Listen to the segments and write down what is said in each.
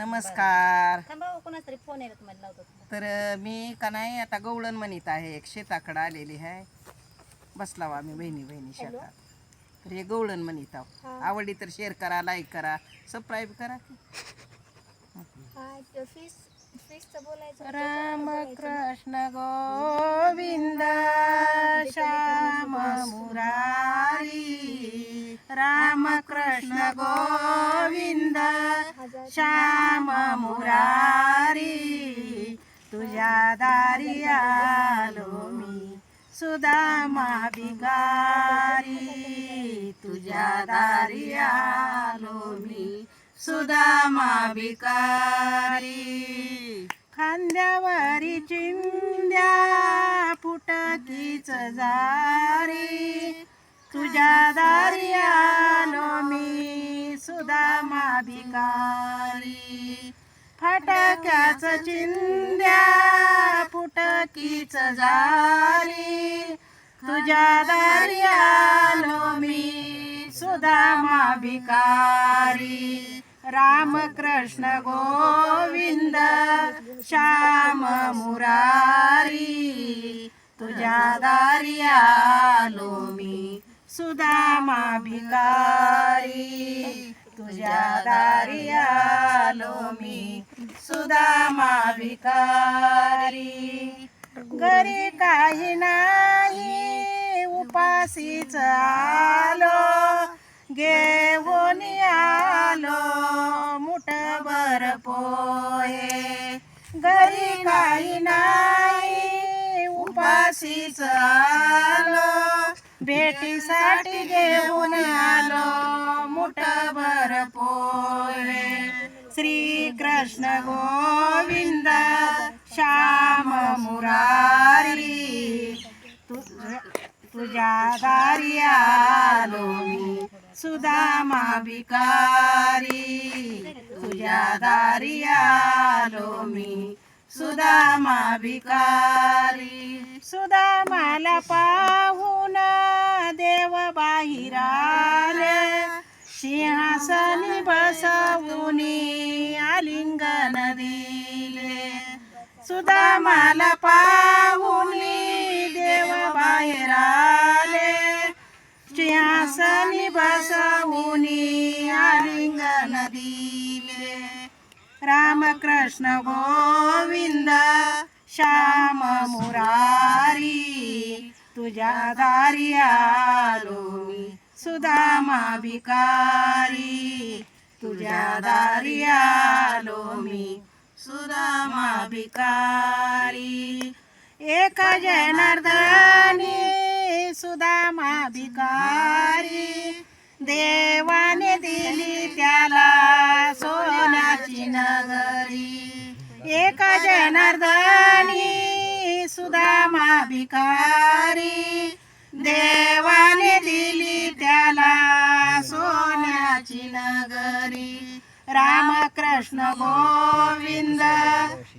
नमस्कार. थांबा कोणाच तरी फोन यायला तुम्हाला लावतो. तर अ, मी का नाही आता गवळण म्हणीत आहे. एक शेताकडं आलेली आहे. बसलाव आम्ही बहिणी बहिणी शेतात. तर हे गवळण म्हणीत आहो. आवडली तर शेअर करा लाईक करा. सबस्क्राईब करा की. बोलायचं राम कृष्ण गोविंद श्याम मुरारी. राम कृष्ण गोविंद मुरारी तुझ्या दारी आलो मी. सुदामा भिकारी तुझ्या दारी आलो मी. सुदामा भिकारी खांद्यावरी चिंद्या फुटकीच जारी. तुझ्या दारी आलो मी सुदामा भिकारी. फटक्याच चिंद्या फुटकीच जारी तुझ्या दारी आलो मी सुदामा भिकारी रामकृष्ण गोविंद श्याम मुरारी. तुझ्या दारी आलो मी सुदामा भिकारी. तुझ्या दारी आलो मी सुदामा भिकारी घरी काही नाही उपासीच आलो. घेऊन आलो मुठभर पोहे. घरी काही नाही उपासीच आलो. भेटीसाठी घेऊन आलो मुठभर पोहे. श्री कृष्ण गोविंद श्याम मुरारी। तुझ- तुझ्या दारी आलो मी सुदामा भिकारी। तुझ्या दारी आलो मी सुदामा भिकारी सुदामाला पाहून देव बाहेर आले सिंहासनी बसवूनी आलिंगन दिले सुदामाला पाहुनी देव बाहेर आले सिंहासनी बसवूनी आलिंगन दिले रामकृष्ण गोविंद श्याम मुरारी तुझ्या दारी आलो मी सुदामा भिकारी. तुझ्या दारी आलो मी. सुदामा भिकारी. एक जनार्दनी सुदामा भिकारी. देवाने दिली त्याला सोन्याची नगरी. एक जनार्दनी सुदामा भिकारी. कृष्ण गोविंद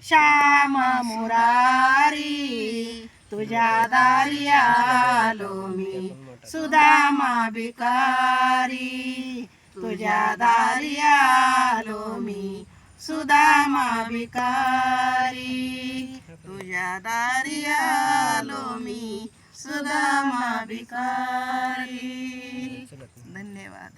श्याम मुरारी तुझ्या दारी आलो मी सुदामा भिकारी तुझ्या दारी आलो मी सुदामा भिकारी तुझ्या दारी आलो मी सुदामा भिकारी. धन्यवाद.